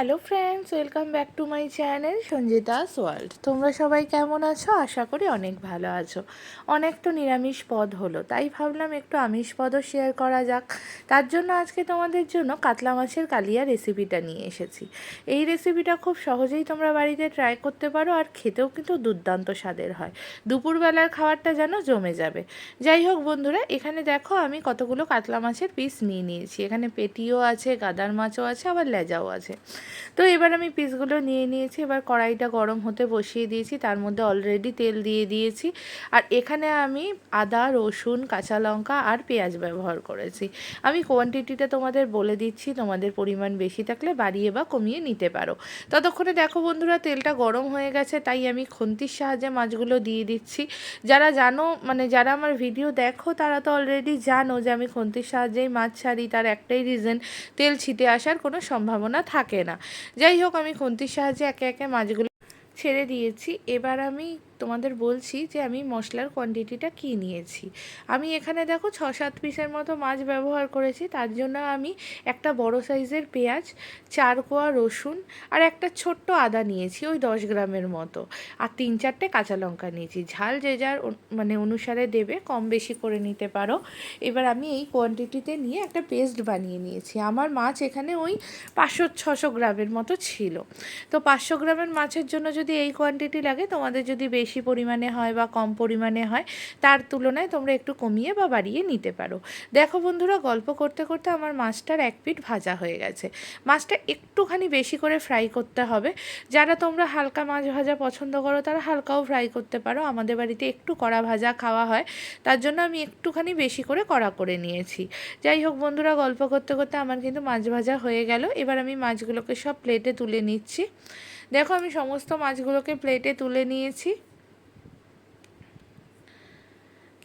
Hello friends welcome back to my channel Sanjita's world তোমরা সবাই কেমন আছো? আশা করি অনেক ভালো আছো। অনেক তো নিরামিষ পদ হলো, তাই ভাবলাম একটু আমিষ পদও শেয়ার করা যাক। তার জন্য আজকে তোমাদের জন্য কাতলা মাছের কালিয়া রেসিপিটা নিয়ে এসেছি। এই রেসিপিটা খুব সহজেই তোমরা বাড়িতে ট্রাই করতে পারো আর খেতেও কিন্তু দুর্দান্ত স্বাদের হয়। দুপুরবেলার খাবারটা যেন জমে যাবে। যাই হোক বন্ধুরা, এখানে দেখো আমি কতগুলো কাতলা মাছের পিস নিয়ে নিয়েছি। এখানে পেটিও আছে, গাদার মাছও আছে, আবার লেজাও আছে। তো এবার আমি পিসগুলো নিয়ে নিয়েছি, এবার কড়াইটা গরম হতে বসিয়ে দিয়েছি, তার মধ্যে অলরেডি তেল দিয়ে দিয়েছি। আর এখানে আমি আদা, রসুন, কাঁচা লঙ্কা আর পেঁয়াজ ব্যবহার করেছি। আমি কোয়ান্টিটিটা তোমাদের বলে দিচ্ছি, তোমাদের পরিমাণ বেশি থাকলে বাড়িয়ে বা কমিয়ে নিতে পারো। ততক্ষণে দেখো বন্ধুরা, তেলটা গরম হয়ে গেছে, তাই আমি খুন্তির সাহায্যে মাছগুলো দিয়ে দিচ্ছি। যারা জানো মানে যারা আমার ভিডিও দেখো, তারা তো অলরেডি জানো যে আমি খুন্তির সাহায্যেই মাছ ছাড়ি, তার একটাই রিজন তেল ছিটে আসার কোনো সম্ভাবনা থাকে না। যাই হোক আমি খুন্তির সাহায্যে একে একে মাছগুলো ছেড়ে দিয়েছি। এবার আমি তোমাদের বলছি যে আমি মশলার কোয়ান্টিটিটা কী নিয়েছি। আমি এখানে দেখো ছ সাত পিসের মতো মাছ ব্যবহার করেছি, তার জন্য আমি একটা বড় সাইজের পেঁয়াজ, চার কোয়া রসুন আর একটা ছোট্ট আদা নিয়েছি, ওই দশ গ্রামের মতো। আর তিন চারটে কাঁচা লঙ্কা নিয়েছি। ঝাল যে যার মানে অনুসারে দেবে, কম বেশি করে নিতে পারো। এবার আমি এই কোয়ান্টিটিতে নিয়ে একটা পেস্ট বানিয়ে নিয়েছি। আমার মাছ এখানে ওই পাঁচশো, ছশো গ্রামের মতো ছিল। তো পাঁচশো গ্রামের মাছের জন্য যদি এই কোয়ান্টিটি লাগে, তোমাদের যদি বেশি বেশি পরিমাণে হয় বা কম পরিমাণে হয়, তার তুলনায় তোমরা একটু কমিয়ে বা বাড়িয়ে নিতে পারো। দেখো বন্ধুরা, গল্প করতে করতে আমার মাছটার এক পিঠ ভাজা হয়ে গেছে। মাছটা একটুখানি বেশি করে ফ্রাই করতে হবে। যারা তোমরা হালকা মাছ ভাজা পছন্দ করো, তারা হালকাও ফ্রাই করতে পারো। আমাদের বাড়িতে একটু কড়া ভাজা খাওয়া হয়, তার জন্য আমি একটুখানি বেশি করে কড়া করে নিয়েছি। যাই হোক বন্ধুরা, গল্প করতে করতে আমার কিন্তু মাছ ভাজা হয়ে গেল। এবার আমি মাছগুলোকে সব প্লেটে তুলে নিচ্ছি। দেখো আমি সমস্ত মাছগুলোকে প্লেটে তুলে নিয়েছি।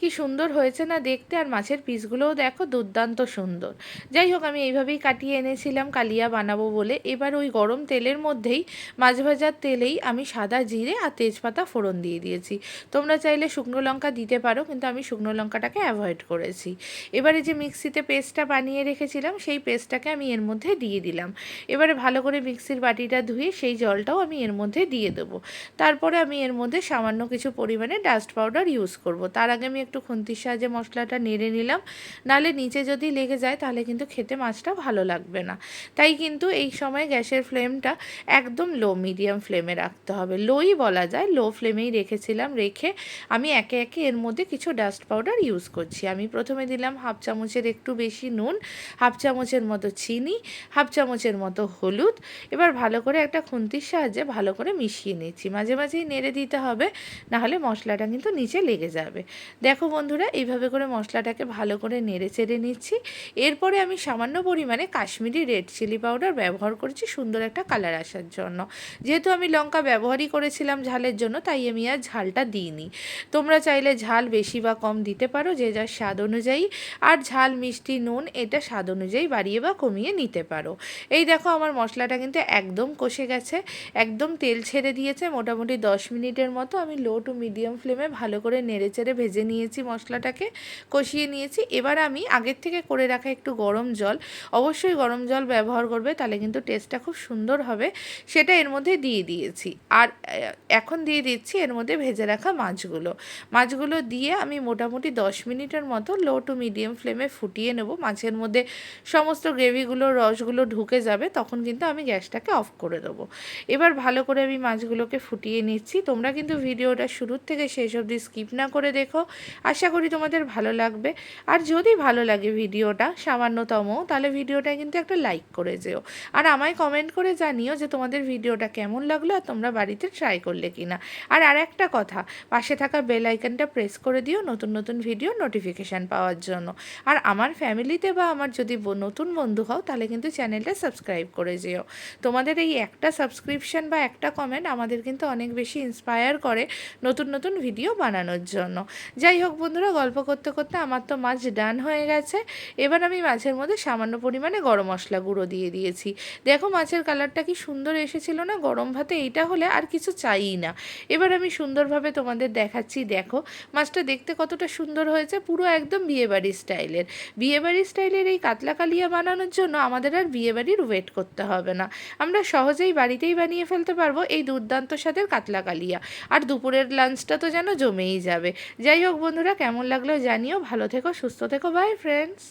কি সুন্দর হয়েছে না দেখতে, আর মাছের পিসগুলোও দেখো দুর্দান্ত সুন্দর। যাই হোক, আমি এইভাবেই কাটিয়ে এনেছিলাম, কালিয়া বানাবো বলে। এবার ওই গরম তেলের মধ্যেই, মাছ ভাজার তেলেই আমি সাদা জিরে আর তেজপাতা ফোড়ন দিয়ে দিয়েছি। তোমরা চাইলে শুকনো লঙ্কা দিতে পারো, কিন্তু আমি শুকনো লঙ্কাটাকে অ্যাভয়েড করেছি। এবারে যে মিক্সিতে পেস্টটা বানিয়ে রেখেছিলাম, সেই পেস্টটাকে আমি এর মধ্যে দিয়ে দিলাম। এবারে ভালো করে মিক্সির বাটিটা ধুয়ে সেই জলটাও আমি এর মধ্যে দিয়ে দেবো। তারপরে আমি এর মধ্যে সামান্য কিছু পরিমাণে ডাস্ট পাউডার ইউজ করব। তার আগে আমি একটু খুন্তির সাহায্যে মশলাটা নেড়ে নিলাম। নালে নিচে যদি লেগে যায়, তাহলে কিন্তু খেতে মাছটা ভালো লাগবে না। তাই কিন্তু এই সময় গ্যাসের ফ্লেমটা একদম লো, মিডিয়াম ফ্লেমে রাখতে হবে। লোই বলা যায়, লো ফ্লেমেই রেখেছিলাম, রেখে আমি একে একে এর মধ্যে কিছু ডাস্ট পাউডার ইউজ করছি। আমি প্রথমে দিলাম হাফ চামচের একটু বেশি নুন, হাফ চামচের মতো চিনি, হাফ চামচের মতো হলুদ। এবার ভালো করে একটা খুন্তির সাহায্যে ভালো করে মিশিয়ে নিচ্ছি। মাঝে মাঝেই নেড়ে দিতে হবে, নাহলে মশলাটা কিন্তু নিচে লেগে যাবে। দেখো বন্ধুরা, এইভাবে করে মশলাটাকে ভালো করে নেড়ে চেড়ে নিচ্ছি। এরপরে আমি সামান্য পরিমাণে কাশ্মীরি রেড চিলি পাউডার ব্যবহার করছি সুন্দর একটা কালার আসার জন্য। যেহেতু আমি লঙ্কা ব্যবহারই করেছিলাম ঝালের জন্য, তাই আমি আর ঝালটা দিইনি। তোমরা চাইলে ঝাল বেশি বা কম দিতে পারো, যে যার স্বাদ অনুযায়ী। আর ঝাল, মিষ্টি, নুন, এটা স্বাদ অনুযায়ী বাড়িয়ে বা কমিয়ে নিতে পারো। এই দেখো আমার মশলাটা কিন্তু একদম কষে গেছে, একদম তেল ছেড়ে দিয়েছে। মোটামুটি দশ মিনিটের মতো আমি লো টু মিডিয়াম ফ্লেমে ভালো করে নেড়ে চেড়ে ভেজে নিয়েছি, মশলাটাকে কষিয়ে নিয়েছি। এবার আমি আগের থেকে করে রাখা একটু গরম জল, অবশ্যই গরম জল ব্যবহার করবে, তাহলে কিন্তু টেস্টটা খুব সুন্দর হবে। সেটা এর মধ্যে দিয়ে দিয়েছি। আর এখন দিয়ে দিচ্ছি এর মধ্যে ভেজে রাখা মাছগুলো। মাছগুলো দিয়ে আমি মোটামুটি দশ মিনিটের মতো লো টু মিডিয়াম ফ্লেমে ফুটিয়ে নেব। মাছের মধ্যে সমস্ত গ্রেভিগুলো, রসগুলো ঢুকে যাবে, তখন কিন্তু আমি গ্যাসটাকে অফ করে দেবো। এবার ভালো করে আমি মাছগুলোকে ফুটিয়ে নিচ্ছি। তোমরা কিন্তু ভিডিওটা শুরুর থেকে শেষ অবধি স্কিপ না করে দেখো। আশা করি তোমাদের ভালো লাগবে। আর যদি ভালো লাগে ভিডিওটা, সামান্যতম, তাহলে ভিডিওটা কিন্তু একটা লাইক করে যেও। আর আমায় কমেন্ট করে জানিও যে তোমাদের ভিডিওটা কেমন লাগল আর তোমরা বাড়িতে ট্রাই করলে কি না আর আর একটা কথা, পাশে থাকা বেল আইকনটা প্রেস করে দিও নতুন নতুন ভিডিও নোটিফিকেশান পাওয়ার জন্য। আর আমার ফ্যামিলিতে বা আমার যদি নতুন বন্ধু হও, তাহলে কিন্তু চ্যানেলটা সাবস্ক্রাইব করে যেও। তোমাদের এই একটা সাবস্ক্রিপশান বা একটা কমেন্ট আমাদের কিন্তু অনেক বেশি ইন্সপায়ার করে নতুন নতুন ভিডিও বানানোর জন্য। যাই হোক হোক বন্ধুরা, গল্প করতে করতে আমার তো মাছ ডান হয়ে গেছে। এবার আমি মাছের মধ্যে সামান্য পরিমাণে গরম মশলা গুঁড়ো দিয়ে দিয়েছি। দেখো মাছের কালারটা কি সুন্দর এসেছিল না? গরম ভাতে এইটা হলে আর কিছু চাইই না। এবার আমি সুন্দরভাবে তোমাদের দেখাচ্ছি, দেখো। মাছটা দেখতে কতটা সুন্দর হয়েছে, পুরো একদম বিয়েবাড়ি স্টাইলের। বিয়েবাড়ি স্টাইলের এই কাতলা কালিয়া বানানোর জন্য আমাদের আর বিয়েবাড়ির ওয়েট করতে হবে না। আমরা সহজেই বাড়িতেই বানিয়ে ফেলতে পারব এই দুর্দান্ত স্বাদের কাতলা কালিয়া। আর দুপুরের লাঞ্চটা তো যেন জমেই যাবে। যাই হোক বন্ধুরা কেমন লাগল জানিও। ভালো থেকো সুস্থ থেকো। By friends